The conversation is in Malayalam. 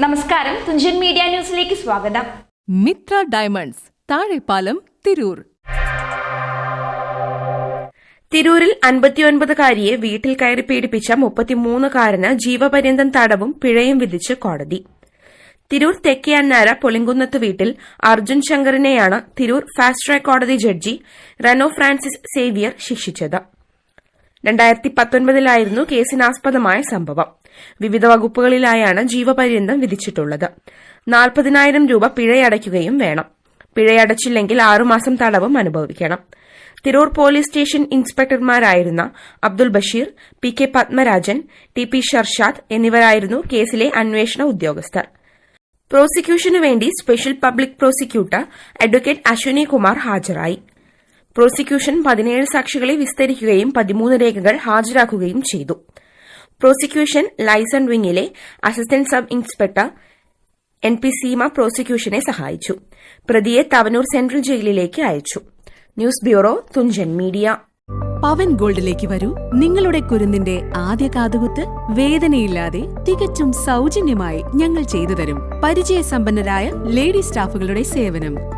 നമസ്കാരം. തുഞ്ചൻ മീഡിയ ന്യൂസിലേക്ക് സ്വാഗതം. മിത്ര ഡയമണ്ട്സ് താഴെപ്പാലം തിരൂർ. തിരൂരിൽ അൻപത്തിയൊൻപതുകാരിയെ വീട്ടിൽ കയറി പീഡിപ്പിച്ച മുപ്പത്തിമൂന്നുകാരന് ജീവപര്യന്തം തടവും പിഴയും വിധിച്ച് കോടതി. തിരൂർ തെക്കേയന്നാര പൊളിങ്കുന്നത്ത് വീട്ടിൽ അർജുൻ ശങ്കറിനെയാണ് തിരൂർ ഫാസ്റ്റ് ട്രാക്ക് കോടതി ജഡ്ജി റെനോ ഫ്രാൻസിസ് സേവിയർ ശിക്ഷിച്ചത്. രണ്ടായിരത്തി പത്തൊൻപതിലായിരുന്നു കേസിനാസ്പദമായ സംഭവം. വിവിധ വകുപ്പുകളിലായാണ് ജീവപര്യന്തം വിധിച്ചിട്ടുള്ളത്. നാൽപ്പതിനായിരം രൂപ പിഴയടയ്ക്കുകയും വേണം. പിഴയടച്ചില്ലെങ്കിൽ ആറുമാസം തടവും അനുഭവിക്കണം. Tirur police station ഇൻസ്പെക്ടർമാരായിരുന്ന Abdul Basheer P K Padmarajan T P Sharshad എന്നിവരായിരുന്നു കേസിലെ അന്വേഷണ ഉദ്യോഗസ്ഥർ. പ്രോസിക്യൂഷനു വേണ്ടി special public prosecutor advocate Ashwini Kumar ഹാജരായി. പ്രോസിക്യൂഷൻ പതിനേഴ് സാക്ഷികളെ വിസ്തരിക്കുകയും പതിമൂന്ന് രേഖകൾ ഹാജരാക്കുകയും ചെയ്തു. Prosecution liaison വിംഗിലെ assistant sub inspector N P Seema പ്രോസിക്യൂഷനെ സഹായിച്ചു. പ്രതിയെ തവനൂർ സെൻട്രൽ ജയിലിലേക്ക് അയച്ചു. News bureau Thunchan media. Pavan ഗോൾഡിലേക്ക് വരൂ. നിങ്ങളുടെ കുരുന്നിന്റെ ആദ്യ കാതുകുത്ത് വേദനയില്ലാതെ തികച്ചും സൗജന്യമായി ഞങ്ങൾ ചെയ്തു തരും. പരിചയസമ്പന്നരായ ലേഡി സ്റ്റാഫുകളുടെ സേവനം.